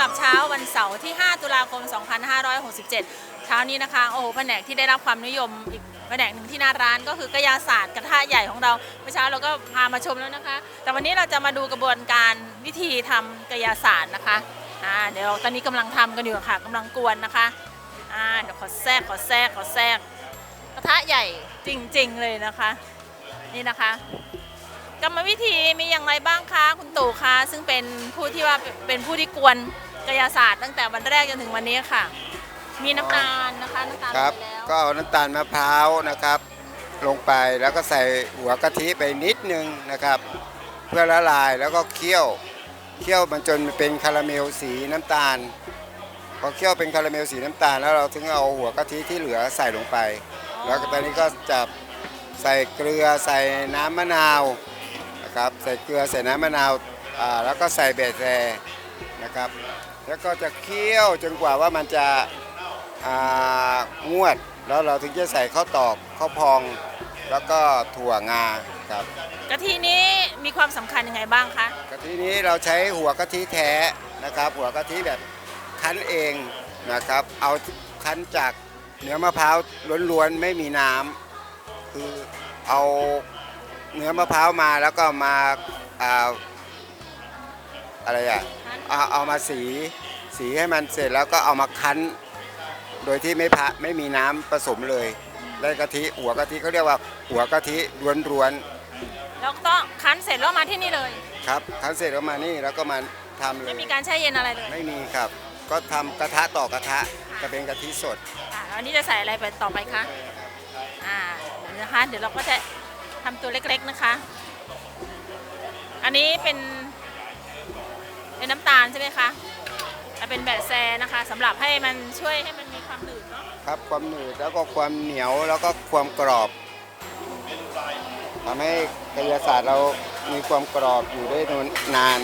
หรับเช้าวันเสาร์ที่ 5 ตุลาคม 2567 เช้านี้นะคะ โอ้โหแผนกที่ได้รับความนิยมอีกแผนกหนึ่งที่หน้าร้านก็คือกระยาศาสตร์กระทะใหญ่ของเราเมื่อเช้าเราก็พามาชมแล้วนะคะ แต่วันนี้เราจะมาดูกระบวนการวิธีทำกระยาศาสตร์นะคะอ่าเดี๋ยวตอนนี้กำลังทำกันอยู่ค่ะกำลังกวนนะคะอ่าเดี๋ยวขอแทรกขอแทรกขอแทรกกระทะใหญ่จริง ๆ เลยนะคะ นี่นะคะกรรมวิธีมีอย่างไรบ้างคะคุณตู่คะซึ่งเป็นผู้ที่ว่าเป็นผู้ที่กวน กายศาสตร์ตั้งแต่วันแรกจนถึงวันนี้ค่ะ มีน้ำตาลนะคะน้ำตาลครับ ไปแล้วก็เอาน้ำตาลมะพร้าวนะครับ ลงไปแล้วก็ใส่หัวกะทิไปนิดนึงนะครับ เพื่อละลายแล้วก็เคี่ยวเคี่ยวมันจนเป็นคาราเมลสีน้ำตาลพอเคี่ยวเป็นคาราเมลสีน้ำตาล แล้วเราถึงเอาหัวกะทิที่เหลือใส่ลงไป แล้วก็ตอนนี้ก็จะใส่เกลือใส่น้ำมะนาวนะครับ ใส่เกลือใส่น้ำมะนาวอ่าแล้วก็ใส่เบสแรนะครับ แล้วก็จะเคี่ยวจนกว่าว่ามันจะอ่างวด แล้วเราถึงจะใส่ข้าวตอกข้าวพอง แล้วก็ถั่วงาครับกะทินี้มีความสำคัญยังไงบ้างคะกะทินี้เราใช้หัวกะทิแท้นะครับ หัวกะทิแบบคั้นเองนะครับ เอาคั้นจากเนื้อมะพร้าวล้วนๆไม่มีน้ำคือเอาเนื้อมะพร้าวมาแล้วก็มา อ่าอะไรอะเอาเอามาสีสีให้มันเสร็จแล้วก็เอามาคั้น โดยที่ไม่พะไม่มีน้ำผสมเลยได้กะทิหัวกะทิเขาเรียกว่าหัวกะทิล้วนๆแล้วก็ต้องคั้นเสร็จแล้วมาที่นี่เลยครับทำเสร็จแล้วมานี่แล้วก็มาทำเลยไม่มีการแช่เย็นอะไรเลยไม่มีครับ ก็ทำกระทะต่อกระทะจะเป็นกะทิสด อ่าแล้วอันนี้จะใส่อะไรไปต่อไปคะอ่าเดี๋ยวนะคะเดี๋ยวเราก็จะทำตัวเล็กๆนะคะ อันนี้เป็น เป็นน้ำตาลใช่ไหมคะอะเป็นแบบแซนะคะสำหรับให้มันช่วยให้มันมีความหนืดเนาะครับความหนืดแล้วก็ความเหนียวแล้วก็ความกรอบทำให้กายศาสตร์เรามีความกรอบอยู่ได้นาน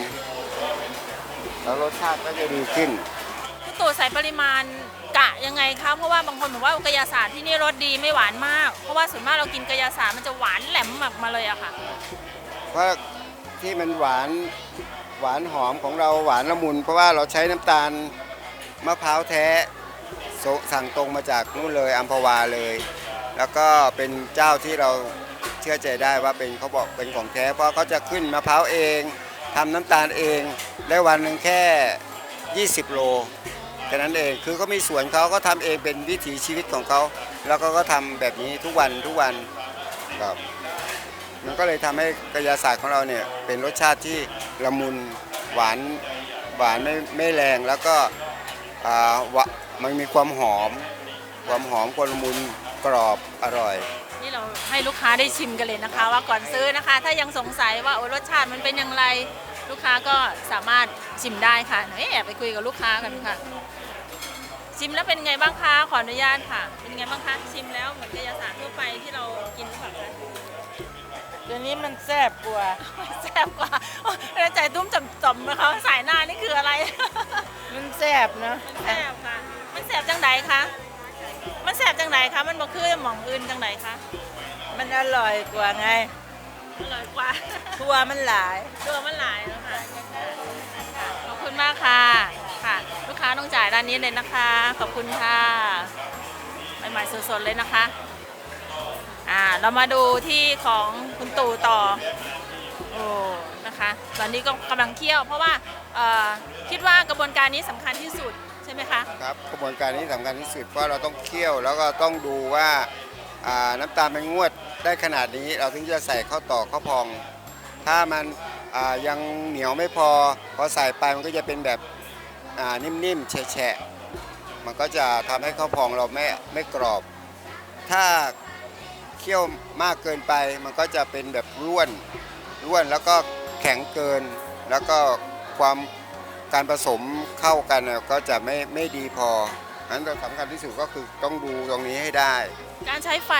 แล้วรสชาติก็จะดีขึ้นคุณตู่ใส่ปริมาณกะยังไงคะเพราะว่าบางคนบอกว่ากายศาสตร์ที่นี่รสดีไม่หวานมาก เพราะว่าส่วนมากเรากินกายศาสตร์มันจะหวานแหลมออกมาเลยอะค่ะ เพราะที่มันหวาน หวานหอมของเราหวานละมุน เพราะว่าเราใช้น้ำตาลมะพร้าวแท้สั่งตรงมาจากนู่นเลยอัมพวาเลย แล้วก็เป็นเจ้าที่เราเชื่อใจได้ว่าเป็นเขาบอกเป็นของแท้เพราะเขาจะขึ้นมะพร้าวเองทำน้ำตาลเองได้วันหนึ่งแค่ 20 โลแค่นั้นเองคือเขามีสวนเขาก็ทำเองเป็นวิถีชีวิตของเขา แล้วก็ก็ทำแบบนี้ทุกวันทุกวันครับ มันก็เลยทำให้กายาศาสตร์ของเราเนี่ยเป็นรสชาติที่ละมุนหวานหวานไม่ไม่แรงแล้วก็มันมีความหอม ความหอมความละมุนกรอบอร่อย นี่เราให้ลูกค้าได้ชิมกันเลยนะคะ ว่าก่อนซื้อนะคะ ถ้ายังสงสัยว่าโอ้รสชาติมันเป็นอย่างไรลูกค้าก็สามารถชิมได้ค่ะเอ้ยแอบไปคุยกับลูกค้ากันค่ะ ชิมแล้วเป็นไงบ้างคะขออนุญาตค่ะ เป็นไงบ้างคะชิมแล้วเหมือนกายศาสตร์ทั่วไปที่เรากินหรือเปล่าคะ เดี๋ยวนี้มันแซ่บกว่าแซ่บกว่าแล้วใจตุ้มจำๆนะคะสายหน้านี่คืออะไร มันแซ่บเนอะมันแซ่บค่ะ มันแซ่บจังไดคะ มันแซ่บจังไดคะ มันบ่คือหม่องอื่นจังไดคะ มันอร่อยกว่าไง อร่อยกว่า ทัวมันหลาย ตัวมันหลายแล้วค่ะค่ะขอบคุณมากค่ะ ค่ะ ลูกค้าต้องจ่ายด้านนี้เลยนะคะ ขอบคุณค่ะ ใหม่ๆสดๆเลยนะคะ อ่าเรามาดูที่ของคุณตู่ต่อโอ้นะคะตอนนี้ก็กำลังเคี่ยว เพราะว่าเอ่อคิดว่ากระบวนการนี้สำคัญที่สุดใช่ไหมคะครับกระบวนการนี้สำคัญที่สุดเพราะเราต้องเคี่ยวแล้วก็ต้องดูว่าอ่าน้ำตาลมันงวดได้ขนาดนี้ เราถึงจะใส่ข้าวตอกข้าวพอง ถ้ามันอ่ายังเหนียวไม่พอ พอใส่ไปมันก็จะเป็นแบบอ่านิ่มๆแฉะๆมันก็จะทำให้ข้าวพองเราไม่ไม่กรอบ ถ้า คี่ยวมากเกินไป มันก็จะเป็นแบบร่วนร่วนแล้วก็แข็งเกิน แล้วก็ความการผสมเข้ากันน่ะก็จะไม่ไม่ดีพอนั้นตัวสำคัญที่สุดก็คือต้องดูตรงนี้ให้ได้ การใช้ไฟ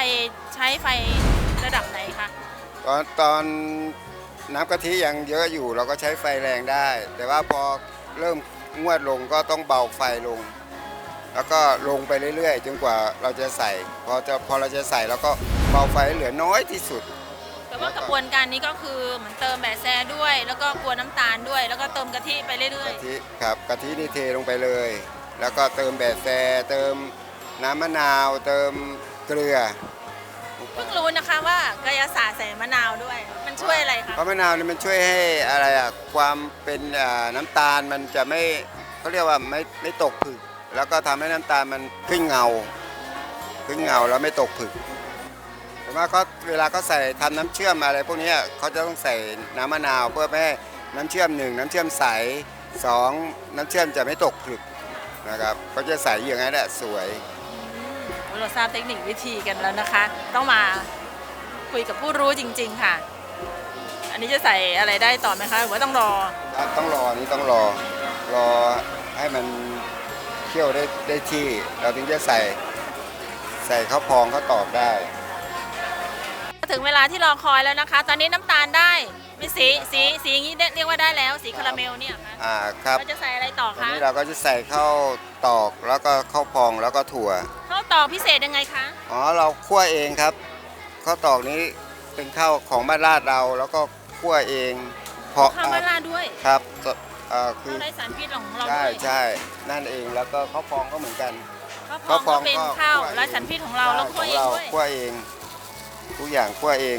ใช้ไฟระดับไหนคะตอนตอนน้ำกะทิยังเยอะอยู่เราก็ใช้ไฟแรงได้ แต่ว่าพอเริ่มงวดลงก็ต้องเบาไฟลง แล้วก็ลงไปเรื่อยๆ จนกว่าเราจะใส่ พอจะพอเราจะใส่แล้วก็เบาไฟให้เหลือน้อยที่สุดก็แต่ว่ากระบวนการนี้ก็คือเหมือนเติมแบะแซด้วย แล้วก็กวนน้ำตาลด้วย แล้วก็เติมกะทิไปเรื่อยกะทิครับกะทินี่เทลงไปเลย แล้วก็เติมแบะแซเติมน้ำมะนาว เติมเกลือๆ เพิ่งรู้นะคะว่ากายศาสตร์ใส่มะนาวด้วย มันช่วยอะไรคะเพราะมะนาวนี่มันช่วยให้อะไรอะความเป็นอ่าน้ำตาลมันจะไม่เขาเรียกว่าไม่ไม่ตกผึก แล้วก็ทำให้น้ำตาลมันขึ้นเงา ขึ้นเงาแล้วไม่ตกผึกแต่ ว่าเขาเวลาเขาใส่ทำน้ำเชื่อมอะไรพวกเนี้ยเขาจะต้องใส่น้ำมะนาวเพื่อไม่ให้น้ำเชื่อมหนึ่งน้ำเชื่อมใสสองน้ำเชื่อมจะไม่ตกผึกนะครับเขาจะใสอย่างนั้นแหละสวยเราทราบเทคนิควิธีกันแล้วนะคะ ต้องมาคุยกับผู้รู้จริง ๆ ค่ะ อันนี้จะใส่อะไรได้ต่อไหมคะหรือว่าต้องรอต้องรอนี่ต้องรอรอให้มันเคี่ยวได้ได้ที่ เราถึงจะใส่ใส่ข้าวพองข้าวตอกได้ ถึงเวลาที่รอคอยแล้วนะคะ ตอนนี้น้ำตาลได้เป็นสีสีสีอย่างนี้เรียกว่าได้แล้วสีคาราเมลเนี่ยค่ะอ่าครับเราจะใส่อะไรต่อตอนคะนี้เราก็จะใส่ข้าวตอกแล้วก็ข้าวพองแล้วก็ถั่ว ข้าวตอกพิเศษยังไงคะอ๋อเราคั่วเองครับข้าวตอกนี้เป็นข้าวของบ้านลาดเราแล้วก็คั่วเองเพราะข้าวมะลาด้วยครับเอ่อคืข้าอวไรสารพิษของเราใช่ด้วยใช่นั่นเองแล้วก็ข้าวพองก็เหมือนกัน ข้าวพองก็เป็นก็ข้าวคั่วเองไรสารพิษของเราแล้วคั่วเองใช่ด้วย คั่วเอง ทุกอย่างคั่วเอง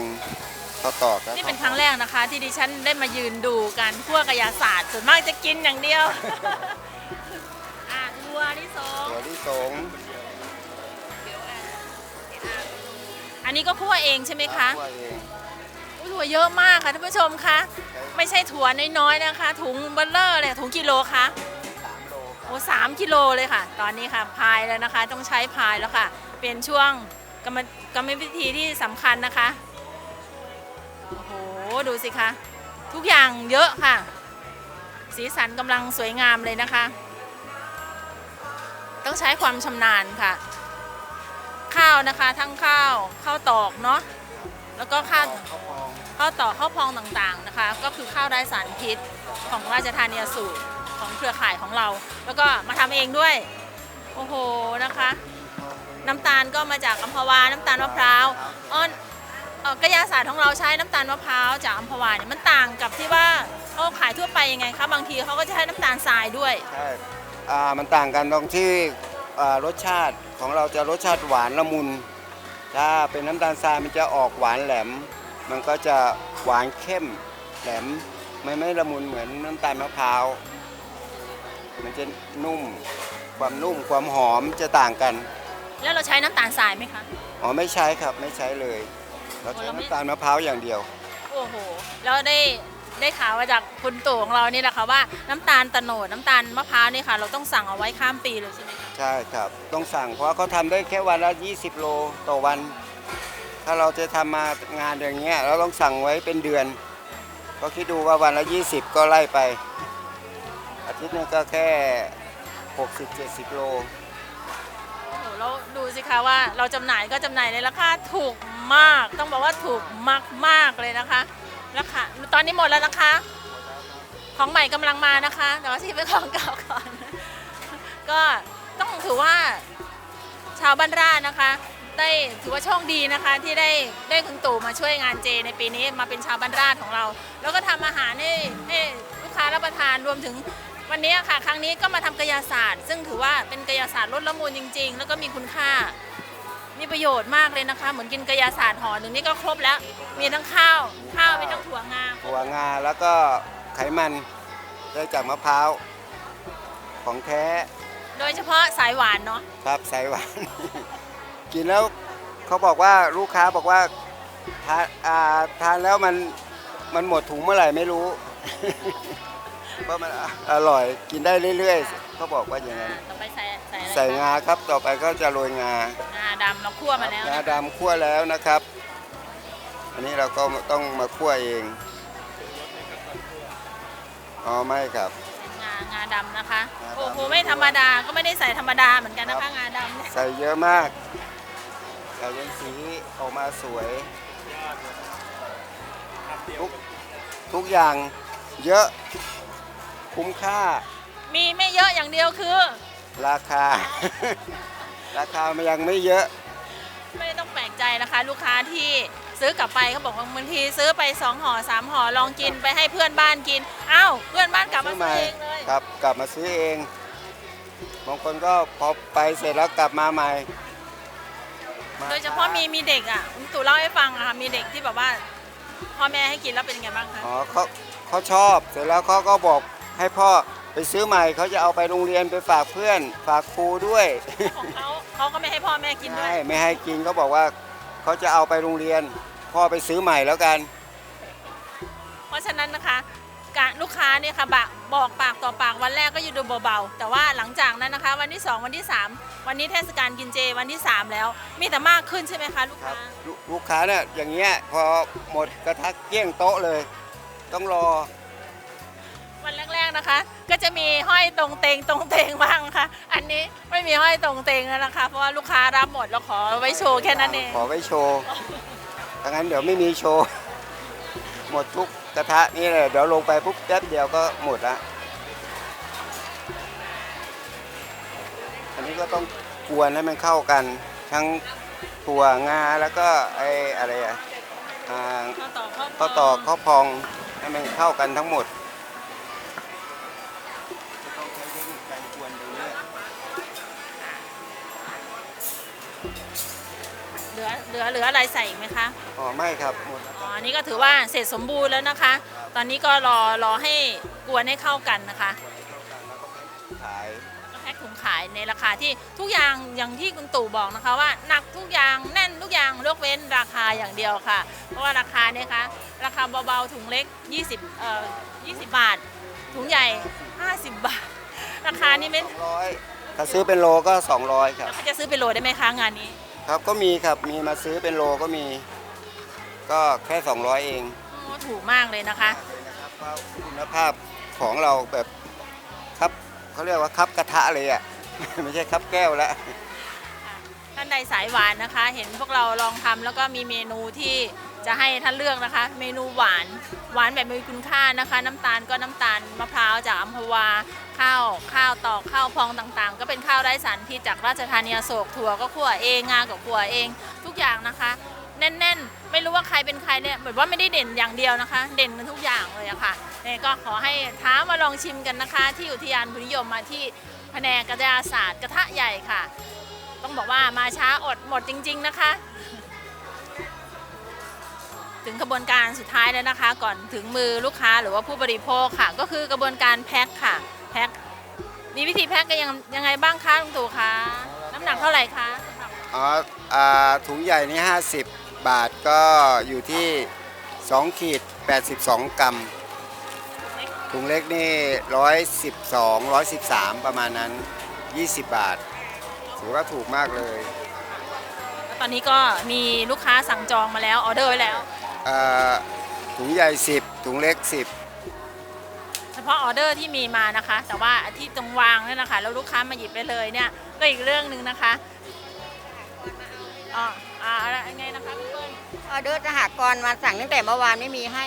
ข้าวตอกครับนี่เป็นครั้งแรกนะคะ ที่ดิฉันได้มายืนดูกันคั่วกระยาศาสตร์ส่วนมากจะกินอย่างเดียวอะทัวที่สองถั่วลิสงอันนี้ก็คั่วเองใช่ไหมคะคั่วเองอุ๊ยถั่วเยอะมากค่ะท่านผู้ชมคะไม่ใช่ถั่วน้อยๆนะคะ ถุงเบลเลอร์เลยถุงกิโลคะสามโลครับโอ้สามกิโลเลยค่ะ ตอนนี้ค่ะพายแล้วนะคะ ต้องใช้พายแล้วค่ะ เป็นช่วงกรรมก รรมวิธีที่สำคัญนะคะ โอ้โห ดูสิคะ ทุกอย่างเยอะค่ะ สีสันกำลังสวยงามเลยนะคะ ต้องใช้ความชำนาญค่ะ ข้าวนะคะทั้งข้าวข้าวตอกเนาะ แล้วก็ข้าวข้าวพองข้าวต่อข้าวพองต่างๆนะคะ ก็คือข้าวไร้สารพิษของราชธานีสูตรของเครือข่ายของเรา แล้วก็มาทำเองด้วย โอ้โหนะคะ น้ำตาลก็มาจากอัมพวา น้ำตาลมะพร้าวอ้อนเอ่อกระยาศาสตร์ของเราใช้น้ำตาลมะพร้าวจากอัมพวาเนี่ยมันต่างกับที่ว่าเขาขายทั่วไปยังไงคะบางทีเขาก็จะใช้น้ำตาลทรายด้วย ใช่อ่ามันต่างกันตรงที่อ่ารสชาติของเราจะรสชาติหวานละมุน ถ้าเป็นน้ำตาลทรายมันจะออกหวานแหลม มันก็จะหวานเข้มแหลมไม่ไม่ละมุนเหมือนน้ำตาลมะพร้าว มันจะนุ่ม ความนุ่มความหอมจะต่างกัน แล้วเราใช้น้ำตาลทรายไหมคะ อ๋อไม่ใช้ครับไม่ใช้เลย เราใช้น้ำตาลมะพร้าวอย่างเดียว โอ้โห แล้วได้ได้ข่าวมาจากคุณตู่ของเรานี่แหละค่ะว่าน้ำตาลตะโนดน้ำตาลมะพร้าวนี่ค่ะ เราต้องสั่งเอาไว้ข้ามปีเลยใช่ไหมคะใช่ครับ ต้องสั่งเพราะเขาทำได้แค่วันละ 20 โลต่อวัน ถ้าเราจะทำมางานอย่างเงี้ยเราต้องสั่งไว้เป็นเดือน ก็คิดดูว่าวันละ 20 ก็ไล่ไป อาทิตย์หนึงก็แค่ 60-70 โลโอ้โห แล้วดูสิคะว่าเราจำหน่ายก็จำหน่ายในราคาถูกมาก ต้องบอกว่าถูกมากมากเลยนะคะราคาตอนนี้หมดแล้วนะคะ ของใหม่กำลังมานะคะ แต่ว่าที่เป็นของเก่าก่อน ก็ต้องถือว่าชาวบ้านรานะคะ ได้ถือว่าโชคดีนะคะ ที่ได้ได้คุณตู่มาช่วยงานเจในปีนี้มาเป็นชาวบ้านราของเรา แล้วก็ทำอาหารให้ให้ลูกค้ารับประทานรวมถึง วันนี้ค่ะ ครั้งนี้ก็มาทำกายศาสตร์ ซึ่งถือว่าเป็นกายศาสตร์ลดละมุนจริง ๆ แล้วก็มีคุณค่า มีประโยชน์มากเลยนะคะ เหมือนกินกายศาสตร์ห่อหนึ่งนี่ก็ครบแล้ว มีทั้งข้าว ข้าวมีทั้งถั่วงาถั่วงาแล้วก็ไขมันได้จากมะพร้าวของแท้ โดยเฉพาะสายหวานเนาะครับสายหวาน กินแล้วเขาบอกว่าลูกค้าบอกว่าทานอ่าทานแล้วมันมันหมดถุงเมื่อไหร่ไม่รู้ เพราะมันอร่อยกินได้เรื่อยๆเขาบอกว่าอย่างนั้น ต่อไปใส่ใส่อะไรใส่คะงาครับ ต่อไปก็จะโรยงางาดำเราคั่วมาแล้วงานะคะดำคั่วแล้วนะครับ อันนี้เราก็ต้องมาคั่วเองอ๋อไม่ครับ งางาดำนะคะ งาดำ โอ้โหไม่ธรรมดาก็ไม่ได้ใส่ธรรมดาเหมือนกันนะคะงาดำเนี่ยใส่เยอะมากใส่จนสีออกมาสวยทุกทุกอย่างเยอะ คุ้มค่า มีไม่เยอะอย่างเดียวคือ ราคา ราคามันยังไม่เยอะ ไม่ต้องแปลกใจนะคะ ลูกค้าที่ซื้อกลับไปเขาบอกว่าบางทีซื้อไปสองห่อสามห่อลองกินไปให้เพื่อนบ้านกินอ้าวเพื่อนบ้านกลับมาซื้อซื้ใหอม่เองเลยครับกลับมาซื้อเองบางคนก็พอไปเสร็จแล้วกลับมาใหม่มโดยเฉพาะมีมีเด็กอะคุณตู่เล่าให้ฟังอะค่ะมีเด็กที่แบบว่าพ่อแม่ให้กินแล้วเป็นยังไงบ้างคะอ๋อเขาเขาชอบเสร็จแล้วเขาก็บอก ให้พ่อไปซื้อใหม่เขาจะเอาไปโรงเรียนไปฝากเพื่อน ฝากครูด้วยของเขาเขาก็ไม่ให้พ่อแม่กินด้วไม่ยไม่ให้กินเขาบอกว่าเขาจะเอาไปโรงเรียน พ่อไปซื้อใหม่แล้วกัน เพราะฉะนั้นนะคะการลูกค้าเนี่ยค่ะบะบอกปากต่อปากวันแรกก็อยู่ดูเบาๆแต่ว่าหลังจากนั้นนะคะ วันที่2วันที่3วันนี้เทศกาลกินเจวันที่3แล้ว มีแต่มากขึ้นใช่ไหมคะลูกครัค้าบลูลูกค้าเนี่ยอย่างเงี้ยพอหมดกระทักเกลี้ยงโต๊ะเลย ต้องรอ วันแรกๆนะคะ ก็จะมีห้อยตรงเตงตรงเตงบ้างค่ะ อันนี้ไม่มีห้อยตรงเตงแล้วนะคะ เพราะว่าลูกค้ารับหมดแล้วขอไว้โชว์แค่นั้นเอง ขอไว้โชว์ถ้างั้นเดี๋ยวไม่มีโชว์ หมดทุกกระทะนี่เลยเดี๋ยวลงไปปุ๊บแป๊บเดียวก็หมดละ อันนี้ก็ต้องกวนให้มันเข้ากัน ทั้งถั่วงาแล้วก็ไอ้อะไรอะอ่าข้าวตอกข้าวข้าวตอกข้าวพองให้มันเข้ากันทั้งหมด จะต้องใช้เทคนิคการกวนตรงนี้เหลือเหลือเหลืออะไรใส่อีกไหมคะ อ๋อไม่ครับหมดแล้วอ๋ออันนี้ก็ถือว่าเสร็จสมบูรณ์แล้วนะคะ ตอนนี้ก็รอรอให้กวนให้เข้ากันนะคะขายก็แพ็คถุงขายในราคาที่ทุกอย่างอย่างที่คุณตู่บอกนะคะว่าหนักทุกอย่างแน่นทุกอย่างยกเว้นราคาอย่างเดียวค่ะ เพราะว่าราคาเนี่ยคะราคาเบาๆถุงเล็ก 20เอ่อ20 บาท ถุงใหญ่ 50 บาท ราคานี่ไม่200ถ้าซื้อเป็นโลก็ 200 ครับ เขาจะซื้อเป็นโหลได้ไหมคะงานนี้ครับก็มีครับมีมาซื้อเป็นโลก็มี ก็แค่ 200 เองโอ้ถูกมากเลยนะคะ นะครับก็คุณภาพของเราแบบครับเขาเรียกว่าครับกระทะเลยอะ ไม่ใช่ครับแก้วแล้วท่านใดสายหวานนะคะ เห็นพวกเราลองทำแล้วก็มีเมนูที่ จะให้ท่านเลือกนะคะ เมนูหวานหวานแบบมีคุณค่านะคะ น้ำตาลก็น้ำตาลมะพร้าวจากอัมพวา ข้าวข้าวตอกข้าวพองต่างๆ ก็เป็นข้าวไร้สารพิษจากราชธานีอโศกถั่วก็ขั่วเองงาก็ขั่วเอง ทุกอย่างนะคะ แน่นๆ ไม่รู้ว่าใครเป็นใครเนี่ยแบบว่าไม่ได้เด่นอย่างเดียวนะคะ เด่นกันทุกอย่างเลยอะค่ะเนี่ยก็ขอให้ท้ามาลองชิมกันนะคะ ที่อุทยานบุญนิยมมาที่แผนกกระยาศาสตร์กระทะใหญ่ค่ะ ต้องบอกว่ามาช้าอดหมดจริง ๆ นะคะ ถึงกระบวนการสุดท้ายแล้วนะคะ ก่อนถึงมือลูกค้าหรือว่าผู้บริโภคค่ะ ก็คือกระบวนการแพ็คค่ะแพ็คมีวิธีแพ็คกันยังยังไงบ้างคะลุงตู่คะน้ำหนักเท่าไหร่คะสำหรับอ๋ออ่าถุงใหญ่นี่50 บาทก็อยู่ที่ 2 ขีด 82 กรัม ถุงเล็กนี่ 112 113 ประมาณนั้น 20 บาทถือว่าถูกมากเลย ตอนนี้ก็มีลูกค้าสั่งจองมาแล้วออเดอร์ไว้แล้วอ่า ถุงใหญ่ 10 ถุงเล็ก10เฉพาะออเดอร์ที่มีมานะคะ แต่ว่าที่ตรงวางเนี่ยนะคะแล้วลูกค้ามาหยิบไปเลยเนี่ยก็อีกเรื่องหนึ่งนะคะอ๋ออ่าอะไรยังไงนะคะพี่เปิ้ลออเดอร์สหกรณ์มาสั่งตั้งแต่เมื่อวานไม่มีให้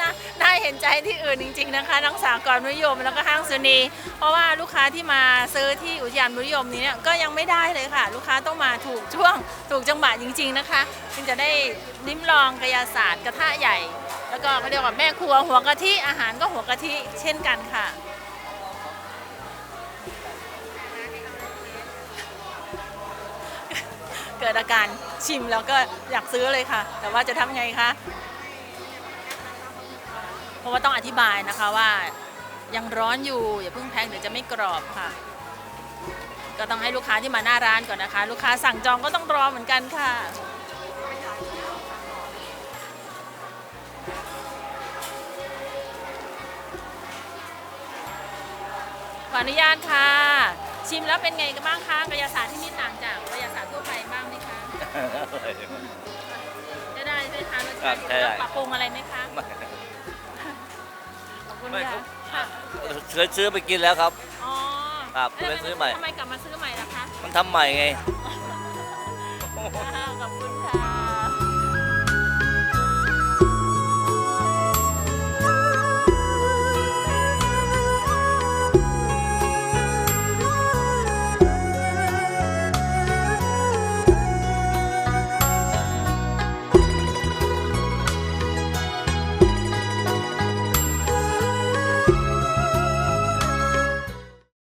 น่าน่าเห็นใจที่อื่นจริง ๆนะคะทั้งสากรณ์นิยมแล้วก็ห้างสุนี เพราะว่าลูกค้าที่มาซื้อที่อุทยานนิยมนี้เนี่ยก็ยังไม่ได้เลยค่ะ ลูกค้าต้องมาถูกช่วงถูกจังหวะจริง ๆนะคะจึงจะได้ลิ้มลองกระยศาสตร์กระทะใหญ่ แล้วก็เขาเรียกว่าแม่ครัวหัวกะทิอาหารก็หัวกะทิเช่นกันค่ะเกิดอาการชิมแล้วก็อยากซื้อเลยค่ะ แต่ว่าจะทำไงคะ เพราะว่าต้องอธิบายนะคะว่ายังร้อนอยู่อย่าเพิ่งแพ็คเดี๋ยวจะไม่กรอบค่ะ ก็ต้องให้ลูกค้าที่มาหน้าร้านก่อนนะคะ ลูกค้าสั่งจองก็ต้องรอเหมือนกันค่ะขออนุญาตค่ะ ชิมแล้วเป็นไงกันบ้างคะกายศาสตร์ที่นี่ต่างจากกายศาสตร์ทั่วไปบ้างไหมคะ จะได้ได้ทานรสครัชาบติใช่ได้ปรับปรุงอะไรไหมคะขอบ คุณไม่ครัค่ะบค่ะเคยซื้อไปกินแล้วครับ อ๋อครับแล้วไปซื้อใหม่ ทำไมกลับมาซื้อใหม่ล่ะคะ มันทำใหม่ไงอ